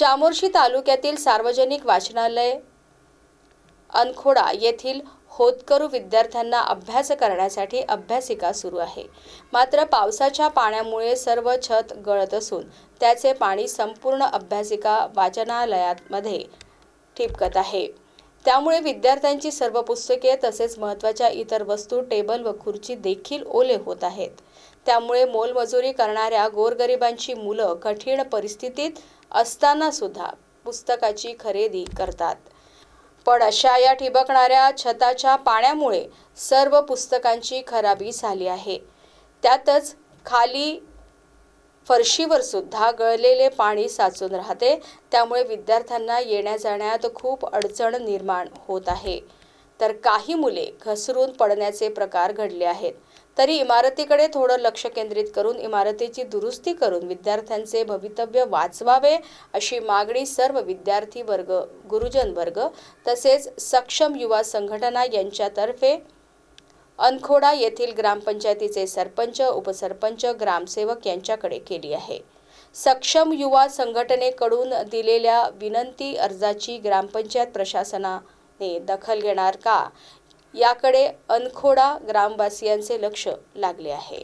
चामोर्शी तालुक्यातील सार्वजनिक वाचनालय अनखोडा येथील होतकरू विद्यार्थ्यांना अभ्यास करण्यासाठी अभ्यासिका सुरू आहे. मात्र पावसाच्या पाण्यामुळे सर्व छत गळत असून त्याचे पाणी संपूर्ण अभ्यासिका वाचनालयामध्ये ठिपकत आहे. त्यामुळे विद्यार्थ्यांची सर्व पुस्तके तसेच महत्त्वाच्या इतर वस्तू टेबल व खुर्ची देखील ओले होत आहेत. त्यामुळे मोलमजुरी करणाऱ्या गोरगरिबांची मुलं कठीण परिस्थितीत असताना सुद्धा पुस्तकाची खरेदी करतात. पण अशा या ठिबकणाऱ्या छताच्या पाण्यामुळे सर्व पुस्तकांची खराबी झाली आहे. त्यातच खाली फरशीवर सुद्धा गळलेले पाणी साचून राहते. त्यामुळे विद्यार्थ्यांना येण्या जाण्यात खूप अडचण निर्माण होत आहे. तर काही मुले घसरून पडण्याचे प्रकार घडले आहेत. तरी इमारतीकडे थोडं लक्ष केंद्रित करून इमारतीची दुरुस्ती करून विद्यार्थ्यांचे भवितव्य वाचवावे अशी मागणी सर्व विद्यार्थी वर्ग गुरुजन वर्ग तसेच सक्षम युवा संघटना यांच्यातर्फे अनखोडा येथील ग्रामपंचायतीचे सरपंच उपसरपंच ग्रामसेवक यांच्याकडे केली आहे. सक्षम युवा संघटनेकडून दिलेल्या विनंती अर्जाची ग्रामपंचायत प्रशासनाने दखल घेणार का? याकडे अनखोडा ग्रामवासियांचे लक्ष लागले आहे.